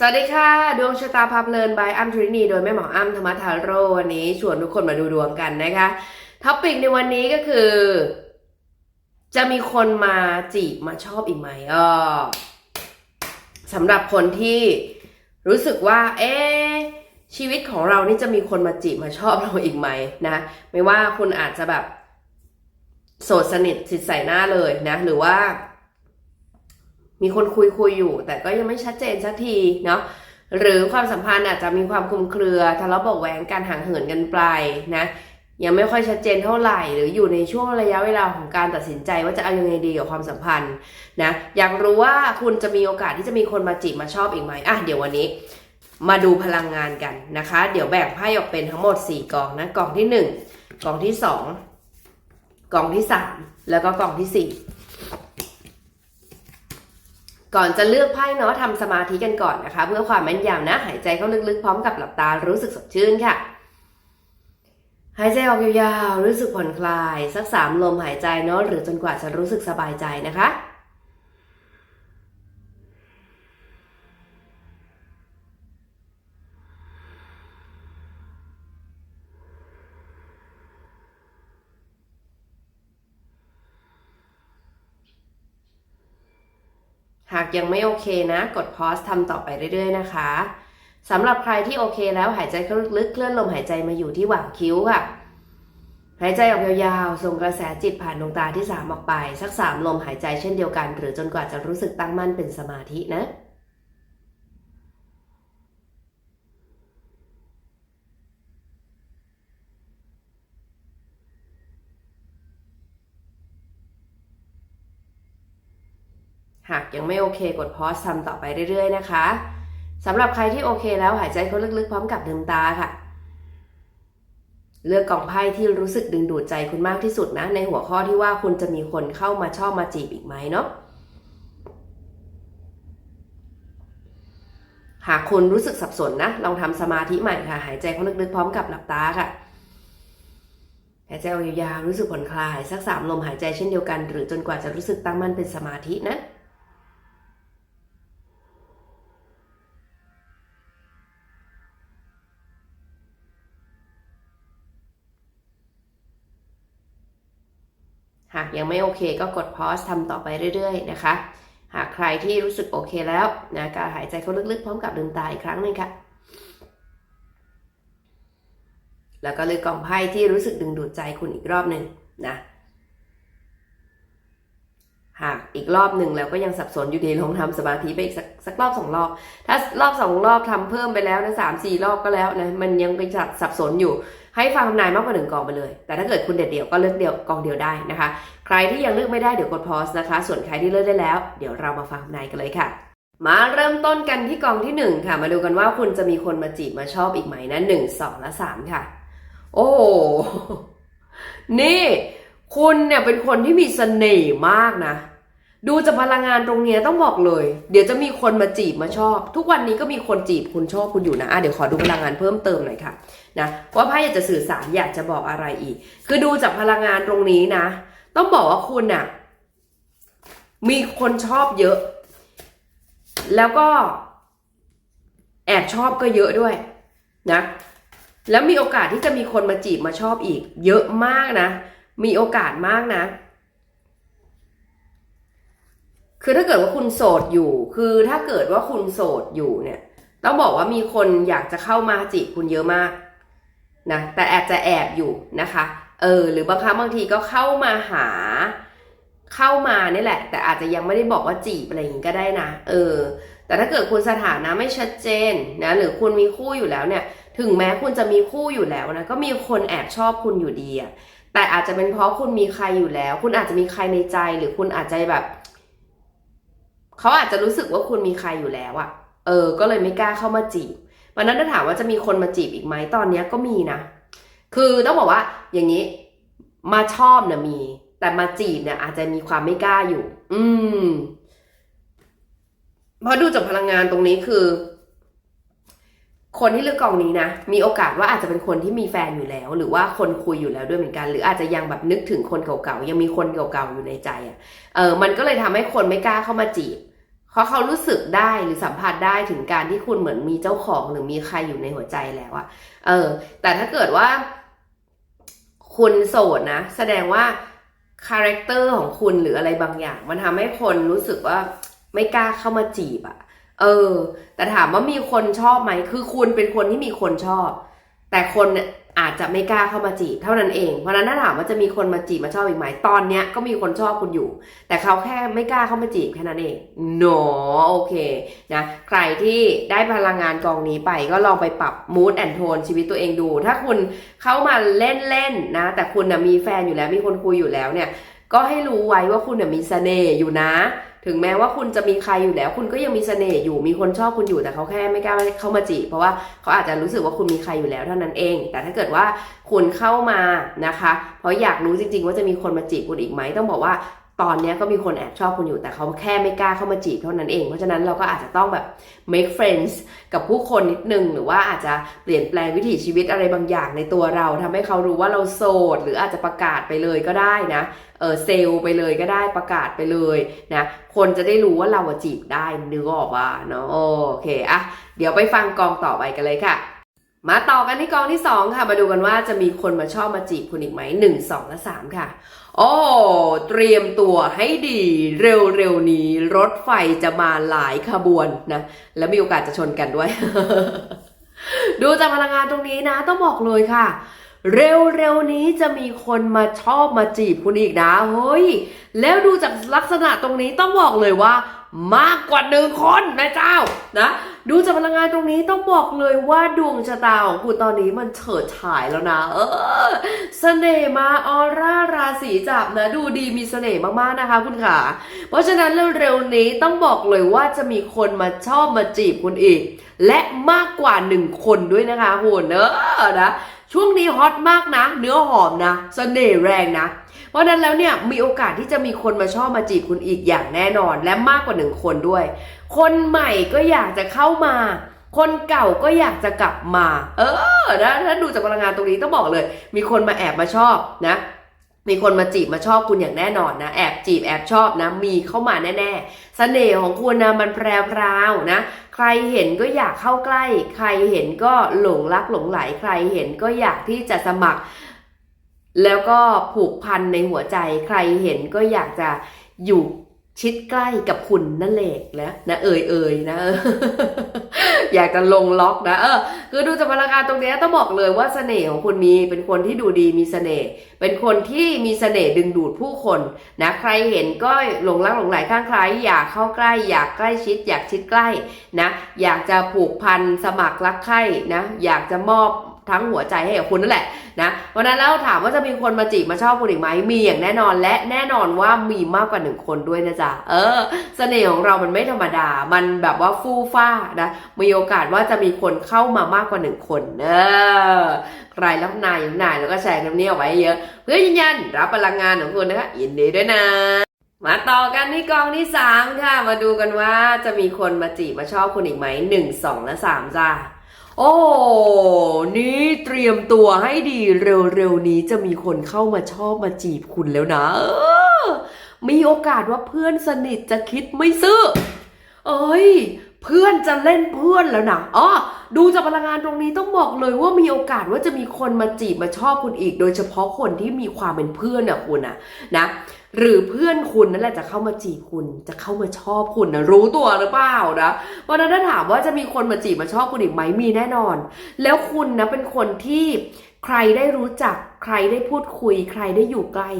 สวัสดีค่ะ ดวงชะตาพาเพลินบายอัมทรินีโดยแม่หมออัมธรรมทาโร่วันนี้ชวนทุกคนมาดูดวงกันนะคะท็อปิกในวันนี้ก็คือ จะมีคนมาจีบมาชอบอีกไหมอ่อสำหรับคนที่รู้สึกว่า เอ๊ชีวิตของเรานี่จะมีคนมาจีบมาชอบเราอีกไหมนะ ไม่ว่าคุณอาจจะแบบ โสดสนิทสิทธิ์ใส่หน้าเลยนะ หรือว่า มีคนคุยคุยอยู่ แต่ก็ยังไม่ชัดเจนสักทีเนาะหรือความสัมพันธ์อาจจะมีความคลุมเครือทะเลาะเบาะแหวงการห่างเหินกันไปนะยังไม่ค่อยชัดเจนเท่าไหร่ หรืออยู่ในช่วงระยะเวลาของการตัดสินใจว่าจะเอายังไงดีกับความสัมพันธ์นะอยากรู้ว่าคุณจะมีโอกาสที่จะมีคนมาจีบมาชอบอีกไหมอะเดี๋ยววันนี้ มาดูพลังงานกันนะคะ เดี๋ยวแบ่งไพ่ออกเป็นทั้งหมด 4กองนะกองที่ 1กองที่ 2กองที่ 3 แล้วก็กองที่ 4 ก่อนจะเลือกไพ่เนาะทำสมาธิกันก่อนนะคะ เพื่อความแม่นยำนะ หายใจเข้าลึกๆพร้อมกับหลับตารู้สึกสดชื่นค่ะ หายใจออกยาวๆรู้สึกผ่อนคลาย สักสามลมหายใจเนาะหรือจนกว่าจะรู้สึกสบายใจนะคะ หากยังไม่โอเคนะ กดพอสทำต่อไปเรื่อยๆนะคะสำหรับใครที่โอเคแล้วหายใจเข้าลึกๆเคลื่อนลมหายใจมาอยู่ที่หว่างคิ้วค่ะ หายใจออกยาวๆ ส่งกระแสจิตผ่านดวงตาที่3ออกไป สัก3ลมหายใจเช่นเดียวกัน หรือจนกว่าจะรู้สึกตั้งมั่นเป็นสมาธินะ หากยังไม่โอเคกดพอสทำต่อไปเรื่อย ๆ นะคะสำหรับใครที่โอเคแล้วหายใจเข้าลึกๆ พร้อมกับลืมตาค่ะ เลือกกล่องไพ่ที่รู้สึกดึงดูดใจคุณมากที่สุดนะ ในหัวข้อที่ว่าคุณจะมีคนเข้ามาชอบมาจีบอีกไหมเนาะหากคุณรู้สึกสับสนนะ ลองทำสมาธิใหม่ค่ะ หายใจเข้าลึกๆ พร้อมกับหลับตาค่ะ หายใจออกยาวๆรู้สึกผ่อนคลาย สักสามลมหายใจเช่นเดียวกัน หรือจนกว่าจะรู้สึกตั้งมั่นเป็นสมาธินะ หากยังไม่โอเคก็กดพอสทำต่อไปเรื่อยๆ นะคะ หากใครที่รู้สึกโอเคแล้วนะก็หายใจเข้าลึกๆ พร้อมกับลืมตาอีกครั้งหนึ่งค่ะ แล้วก็เลือกกองไพ่ที่รู้สึกดึงดูดใจคุณอีกรอบหนึ่งนะ หากอีกรอบหนึ่งแล้วก็ยังสับสนอยู่ดีลองทำสมาธิไปอีกสักสักรอบสองรอบ ถ้ารอบสองรอบทำเพิ่มไปแล้วนะสามสี่รอบก็แล้วนะมันยังเป็นสับสนอยู่ ให้ฟังทำนายมากกว่าหนึ่งกองไปเลย แต่ถ้าเกิดคุณเด็ดเดี่ยวก็เลือกเดียวกองเดียวได้นะคะ ใครที่ยังเลือกไม่ได้เดี๋ยวกดพอสนะคะ ส่วนใครที่เลือกได้แล้ว เดี๋ยวเรามาฟังทำนายกันเลยค่ะ มาเริ่มต้นกันที่กองที่หนึ่งค่ะ มาดูกันว่าคุณจะมีคนมาจีบมาชอบอีกไหมนะหนึ่งสองและสามค่ะ โอ้นี่ คุณเนี่ยเป็นคนที่มีเสน่ห์มากนะ ดูจากพลังงานตรงเนี้ยต้องบอกเลย เดี๋ยวจะมีคนมาจีบมาชอบ ทุกวันนี้ก็มีคนจีบคุณชอบคุณอยู่นะอะเดี๋ยวขอดูพลังงานเพิ่มเติมหน่อยค่ะนะว่าไพ่อยากจะสื่อสารอยากจะบอกอะไรอีก คือดูจากพลังงานตรงนี้นะ ต้องบอกว่าคุณน่ะมีคนชอบเยอะ แล้วก็ แอบชอบก็เยอะด้วยนะแล้วมีโอกาสที่จะมีคนมาจีบมาชอบอีก เยอะมากนะ มีโอกาสมากนะ คือถ้าเกิดว่าคุณโสดอยู่ คือถ้าเกิดว่าคุณโสดอยู่เนี่ย ต้องบอกว่ามีคนอยากจะเข้ามาจีบคุณเยอะมากนะ แต่แอบจะแอบอยู่นะคะ เออ หรือบางครั้งบางทีก็เข้ามาหา เข้ามานี่แหละ แต่อาจจะยังไม่ได้บอกว่าจีบอะไรอย่างนี้ก็ได้นะ เออ แต่ถ้าเกิดคุณสถานะไม่ชัดเจนนะ หรือคุณมีคู่อยู่แล้วเนี่ย ถึงแม้คุณจะมีคู่อยู่แล้วนะ ก็มีคนแอบชอบคุณอยู่ดีอะแต่อาจจะเป็นเพราะคุณมีใครอยู่แล้ว คุณอาจจะมีใครในใจ หรือคุณอาจจะแบบ เขาอาจจะรู้สึกว่าคุณมีใครอยู่แล้วอะเออ ก็เลยไม่กล้าเข้ามาจีบวันนั้นถ้าถามว่าจะมีคนมาจีบอีกไหมตอนเนี้ยก็มีนะ คือต้องบอกว่าอย่างนี้มาชอบเนี่ยมี แต่มาจีบเนี่ยอาจจะมีความไม่กล้าอยู่ อืมเพราะดูจากพลังงานตรงนี้คือ คนที่เลือกกองนี้นะมีโอกาสว่าอาจจะเป็นคนที่มีแฟนอยู่แล้ว หรือว่าคนคุยอยู่แล้วด้วยเหมือนกัน หรืออาจจะยังแบบนึกถึงคนเก่าๆยังมีคนเก่าๆอยู่ในใจอะ่ะเออมันก็เลยทำให้คนไม่กล้าเข้ามาจีบ ราะเขารู้สึกได้หรือสัมผัสได้ถึงการที่คุณเหมือนมีเจ้าของหรือมีใครอยู่ในหัวใจแล้วอะเออ แต่ถ้าเกิดว่า คุณโสดนะ แสดงว่าคาแรคเตอร์ของคุณหรืออะไรบางอย่าง มันทำให้คนรู้สึกว่าไม่กล้าเข้ามาจีบอะเออ แต่ถามว่ามีคนชอบไหม คือคุณเป็นคนที่มีคนชอบ แต่คนเนี่ย อาจจะไม่กล้าเข้ามาจีบเท่านั้นเอง เพราะฉะนั้นถ้าถามว่าจะมีคนมาจีบมาชอบอีกไหมตอนเนี้ยก็มีคนชอบคุณอยู่ แต่เขาแค่ไม่กล้าเข้ามาจีบแค่นั้นเองหนอโอเคนะใครที่ได้พลังงานกองนี้ไปก็ลองไปปรับ mood and tone ชีวิตตัวเองดู ถ้าคุณเข้ามาเล่นๆนะ แต่คุณนะมีแฟนอยู่แล้วมีคนคุยอยู่แล้วเนี่ย ก็ให้รู้ไว้ว่าคุณนะมีเสน่ห์อยู่นะ ถึงแม้ว่าคุณจะมีใครอยู่แล้ว คุณก็ยังมีเสน่ห์อยู่มีคนชอบคุณอยู่แต่เขาแค่ไม่กล้าเข้ามาจีบเพราะว่าเขาอาจจะรู้สึกว่าคุณมีใครอยู่แล้วเท่านั้นเอง แต่ถ้าเกิดว่าคุณเข้ามานะคะ เพราะอยากรู้จริง ๆ ว่าจะมีคนมาจีบคุณอีกไหมต้องบอกว่า ตอนนี้ก็มีคนแอบชอบคุณอยู่แต่เขาแค่ไม่กล้าเข้ามาจีบเท่านั้นเอง เพราะฉะนั้นเราก็อาจจะต้องแบบ make friends กับผู้คนนิดนึง หรือว่าอาจจะเปลี่ยนแปลงวิถีชีวิตอะไรบางอย่างในตัวเราทำให้เขารู้ว่าเราโสด หรืออาจจะประกาศไปเลยก็ได้นะเออเซลไปเลยก็ได้ประกาศไปเลยนะคนจะได้รู้ว่าเราจีบได้นึกออกว่าเนาะโอเคอะเดี๋ยวไปฟังกองต่อไปกันเลยค่ะมาต่อกันที่กองที่ 2 ค่ะ มาดูกันว่าจะมีคนมาชอบมาจีบคุณอีกไหมหนึ่งสองและสามค่ะ โอ้เตรียมตัวให้ดีเร็วๆนี้ รถไฟจะมาหลายขบวนนะ แล้วมีโอกาสจะชนกันด้วย ดูจากพลังงานตรงนี้นะ ต้องบอกเลยค่ะ เร็วๆนี้จะมีคนมาชอบมาจีบคุณอีกนะเฮ้ยแล้วดูจากลักษณะตรงนี้ต้องบอกเลยว่า มากกว่าหนึ่งคนนะเจ้านะดูจากพลังงานตรงนี้ต้องบอกเลยว่าดวงชะตาของคุณตอนนี้มันเฉิดฉายแล้วนะ เออเสน่ห์มาออร่าราศีจับนะ ดูดีมีเสน่ห์มากๆนะคะคุณขาเพราะฉะนั้นเร็วๆนี้ต้องบอกเลยว่าจะมีคนมาชอบมาจีบคุณอีก และมากกว่าหนึ่งคนด้วยนะคะคุณเนอะนะช่วงนี้ฮอตมากนะ เนื้อหอมนะเสน่ห์แรงนะ เพราะนั้นแล้วเนี่ยมีโอกาสที่จะมีคนมาชอบมาจีบคุณอีกอย่างแน่นอน และมากกว่าหนึ่งคนด้วย คนใหม่ก็อยากจะเข้ามา คนเก่าก็อยากจะกลับมา เออนะถ้าดูจากพลังงานตรงนี้ต้องบอกเลย มีคนมาแอบมาชอบนะมีคนมาจีบมาชอบคุณอย่างแน่นอนนะ แอบจีบแอบชอบนะ มีเข้ามาแน่ๆเสน่ห์ของคุณนะมันแพรวๆนะ ใครเห็นก็อยากเข้าใกล้ ใครเห็นก็หลงรักหลงไหล ใครเห็นก็อยากที่จะสมัคร แล้วก็ผูกพันในหัวใจใครเห็นก็อยากจะอยู่ชิดใกล้กับคุณนั่นแหละนะนะเอ่ยเอ่ยนะอยากจะลงล็อกนะเออคือดูจากพลังงานตรงนี้ต้องบอกเลยว่าเสน่ห์ของคุณมีเป็นคนที่ดูดีมีเสน่ห์เป็นคนที่มีเสน่ห์ดึงดูดผู้คนนะใครเห็นก็หลงรักหลงไหลข้างใครอยากเข้าใกล้ อยากใกล้ชิด อยากชิดใกล้นะอยากจะผูกพันสมัครรักใคร่นะอยากจะมอบ ทั้งหัวใจให้กับคุณนั่นแหละนะวันนั้นแล้วถามว่าจะมีคนมาจีบมาชอบคุณอีกไหมมีอย่างแน่นอนและแน่นอนว่ามีมากกว่าหนึ่งคนด้วยนะจ๊ะเออเสน่ห์ของเรามันไม่ธรรมดา มันแบบว่าฟู่ฟ้านะมีโอกาสว่าจะมีคนเข้ามามากกว่าหนึ่งคนเออใครรับนายอย่างนายแล้วก็แชร์คลิปนี้ออกไปเยอะ เพื่อยืนยันรับพลังงานของคุณนะคะยินดีด้วยนะมาต่อกันที่กองที่สามค่ะ มาดูกันว่าจะมีคนมาจีบมาชอบคุณอีกไหมหนึ่งสองและสามจ้า โอ้นี่เตรียมตัวให้ดีเร็วๆนี้จะมีคนเข้ามาชอบมาจีบคุณแล้วนะเออมีโอกาสว่าเพื่อนสนิทจะคิดไม่ซื่อเอ้ย เพื่อนจะเล่นเพื่อนแล้วนะอ๋อดูจากพลังงานตรงนี้ต้องบอกเลยว่ามีโอกาสว่าจะมีคนมาจีบมาชอบคุณอีก โดยเฉพาะคนที่มีความเป็นเพื่อนอะคุณอะนะ หรือเพื่อนคุณนั่นแหละจะเข้ามาจีบคุณ จะเข้ามาชอบคุณนะรู้ตัวหรือเปล่านะเพราะฉะนั้นถ้าถามว่าจะมีคนมาจีบมาชอบคุณอีกไหมมีแน่นอน แล้วคุณนะเป็นคนที่ใครได้รู้จัก ใครได้พูดคุย ใครได้อยู่ใกล้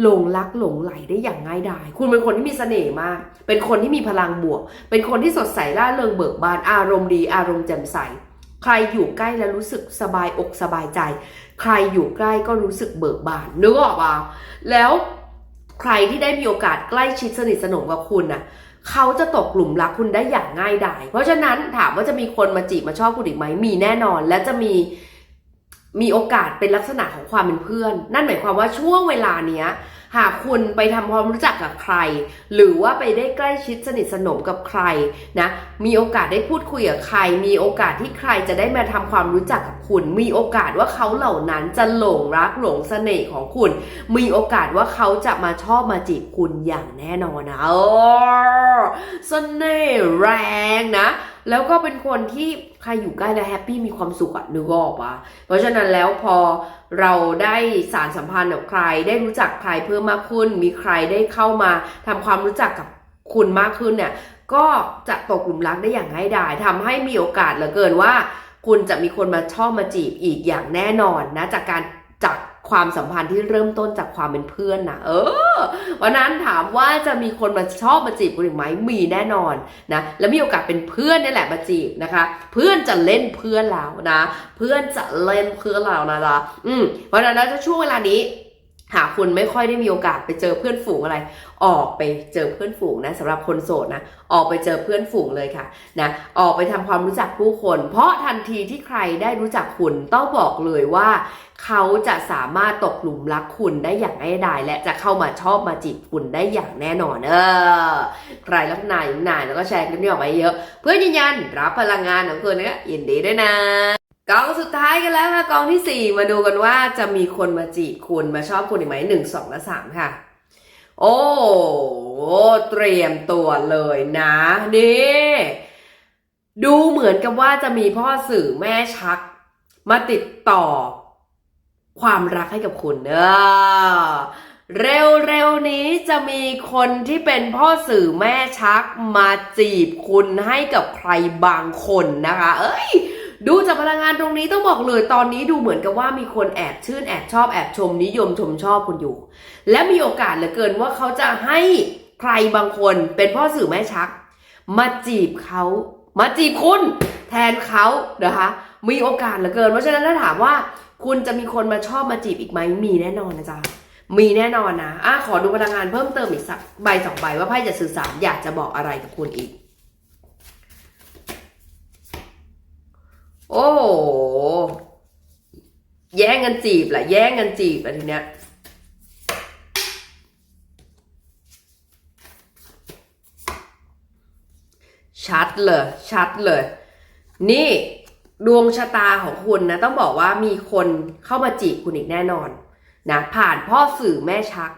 หลงรักหลงไหลได้อย่างง่ายดาย คุณเป็นคนที่มีเสน่ห์มาก เป็นคนที่มีพลังบวก เป็นคนที่สดใสร่าเริงเบิกบานอารมณ์ดี อารมณ์แจ่มใส ใครอยู่ใกล้แล้วรู้สึกสบายอกสบายใจ ใครอยู่ใกล้ก็รู้สึกเบิกบานนึกออกป่ะแล้ว ใครที่ได้มีโอกาสใกล้ชิดสนิทสนมกับคุณน่ะเขาจะตกหลุมรักคุณได้อย่างง่ายดาย เพราะฉะนั้นถามว่าจะมีคนมาจีบมาชอบคุณอีกไหมมีแน่นอน และจะมีมีโอกาสเป็นลักษณะของความเป็นเพื่อน นั่นหมายความว่าช่วงเวลาเนี้ย หากคุณไปทำความรู้จักกับใคร หรือว่าไปได้ใกล้ชิดสนิทสนมกับใครนะมีโอกาสได้พูดคุยกับใคร มีโอกาสที่ใครจะได้มาทำความรู้จักกับคุณ มีโอกาสว่าเขาเหล่านั้นจะหลงรักหลงเสน่ห์ของคุณ มีโอกาสว่าเขาจะมาชอบมาจีบคุณอย่างแน่นอนนะโอ้เสน่ห์แรงนะ แล้วก็เป็นคนที่ ใครอยู่ใกล้แล้วแฮปปี้มีความสุขอะนึกออกปะเพราะฉะนั้นแล้วพอเราได้สารสัมพันธ์กับใคร ได้รู้จักใครเพิ่มมากขึ้น มีใครได้เข้ามาทำความรู้จักกับคุณมากขึ้นเนี่ยก็จะตกหลุมรักได้อย่างง่ายดายทำให้มีโอกาสเหลือเกินว่า คุณจะมีคนมาชอบมาจีบอีกอย่างแน่นอนนะจากการจาก ความสัมพันธ์ที่เริ่มต้นจากความเป็นเพื่อนนะเออวันนั้นถามว่าจะมีคนมาชอบมาจีบคุณอีกไหมมีแน่นอนนะแล้วมีโอกาสเป็นเพื่อนนี่แหละมาจีบนะคะ เพื่อนจะเล่นเพื่อนแล้วนะ เพื่อนจะเล่นเพื่อนเรานะจ๊ะอืมเพราะฉะนั้นจะช่วงเวลานี้ หากคุณไม่ค่อยได้มีโอกาสไปเจอเพื่อนฝูงอะไร ออกไปเจอเพื่อนฝูงนะสำหรับคนโสดนะออกไปเจอเพื่อนฝูงเลยค่ะนะออกไปทำความรู้จักผู้คน เพราะทันทีที่ใครได้รู้จักคุณต้องบอกเลยว่า เขาจะสามารถตกหลุมรักคุณได้อย่างง่ายดายและจะเข้ามาชอบมาจีบคุณได้อย่างแน่นอนเออใครรักนายนายแล้วก็แชร์คลิปนี้ออกไปเยอะ เพื่อยืนยันรับพลังงานของคุณนะยินดีด้วยนะ กองสุดท้ายกันแล้วค่ะกองที่สี่มาดูกันว่าจะมีคนมาจีบคุณมาชอบคุณอีกไหมหนึ่งสองและสามค่ะ โอ้เตรียมตัวเลยนะนี่ดูเหมือนกับว่าจะมีพ่อสื่อแม่ชัก มาติดต่อ ความรักให้กับคุณเออเร็วๆนี้จะมีคนที่เป็นพ่อสื่อแม่ชักมาจีบคุณให้กับใครบางคนนะคะ เอ้ย ดูจากพลังงานตรงนี้ต้องบอกเลยตอนนี้ดูเหมือนกับว่ามีคนแอบชื่นแอบชอบแอบชมนิยมชมชอบคุณอยู่ และมีโอกาสเหลือเกินว่าเขาจะให้ใครบางคนเป็นพ่อสื่อแม่ชัก มาจีบเขามาจีบคุณแทนเขานะคะมีโอกาสเหลือเกิน เพราะฉะนั้นถ้าถามว่าคุณจะมีคนมาชอบมาจีบอีกไหมมีแน่นอนนะจ๊ะมีแน่นอนนะอะขอดูพลังงานเพิ่มเติมอีกสักใบสองใบว่าไพ่จะสื่อสารอยากจะบอกอะไรกับคุณอีก โอ้โหแย่งกันจีบแหละแย่งกันจีบอะทีเนี้ยชัดเลย ชัดเลย นี่ดวงชะตาของคุณนะ ต้องบอกว่ามีคนเข้ามาจีบคุณอีกแน่นอนนะผ่านพ่อสื่อแม่ชัก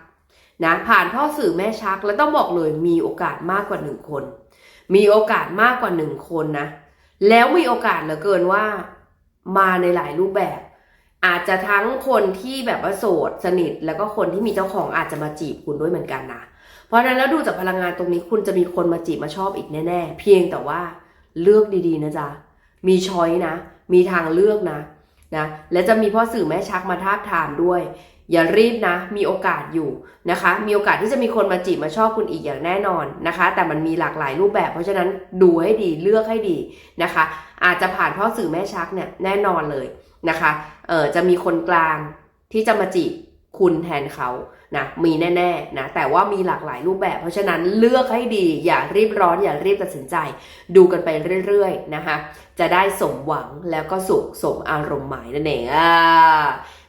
นะผ่านพ่อสื่อแม่ชักแล้วต้องบอกเลยมีโอกาสมากกว่าหนึ่งคน มีโอกาสมากกว่าหนึ่งคนนะ แล้วมีโอกาสเหลือเกินว่ามาในหลายรูปแบบ อาจจะทั้งคนที่แบบว่าโสดสนิท แล้วก็คนที่มีเจ้าของอาจจะมาจีบคุณด้วยเหมือนกันนะเพราะฉะนั้นแล้วดูจากพลังงานตรงนี้คุณจะมีคนมาจีบมาชอบอีกแน่ ๆ เพียงแต่ว่าเลือกดีๆนะจ๊ะมีช้อยนะ มีทางเลือกนะ นะและจะมีพ่อสื่อแม่ชักมาทาบทามด้วย อย่ารีบนะ มีโอกาสอยู่นะคะ มีโอกาสที่จะมีคนมาจีบมาชอบคุณอีกอย่างแน่นอนนะคะ แต่มันมีหลากหลายรูปแบบ เพราะฉะนั้นดูให้ดีเลือกให้ดีนะคะ อาจจะผ่านพ่อสื่อแม่ชักเนี่ยแน่นอนเลยนะคะเออจะมีคนกลางที่จะมาจีบคุณแทนเขา นะมีแน่ๆนะแต่ว่ามีหลากหลายรูปแบบ เพราะฉะนั้นเลือกให้ดี อย่ารีบร้อนอย่ารีบตัดสินใจ ดูกันไปเรื่อยๆนะคะจะได้สมหวังแล้วก็สุขสมอารมณ์หมายนั่นเองอ่า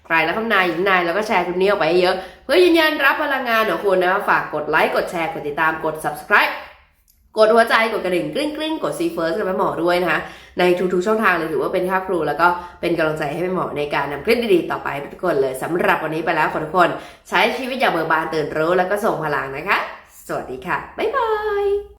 ใครแล้วคำนายหญิงนายแล้วก็แชร์คลิปนี้ออกไปเยอะ เพื่อยืนยันรับพลังงานของคุณนะ ฝากกดไลค์กดแชร์กดติดตามกด subscribe กดหัวใจกดกระดิ่งกริ๊งกริ๊งกดซีเฟิร์สกับแม่หมอด้วยนะคะ ในทุกๆช่องทางเลยถือว่าเป็นค่าครู แล้วก็เป็นกำลังใจให้แม่หมอในการนำคลิปดีๆต่อไปทุกคนเลยสำหรับวันนี้ไปแล้วขอทุกคน ใช้ชีวิตอย่างเบิกบานตื่นรู้แล้วก็ส่งพลังนะคะ สวัสดีค่ะ บ๊ายบาย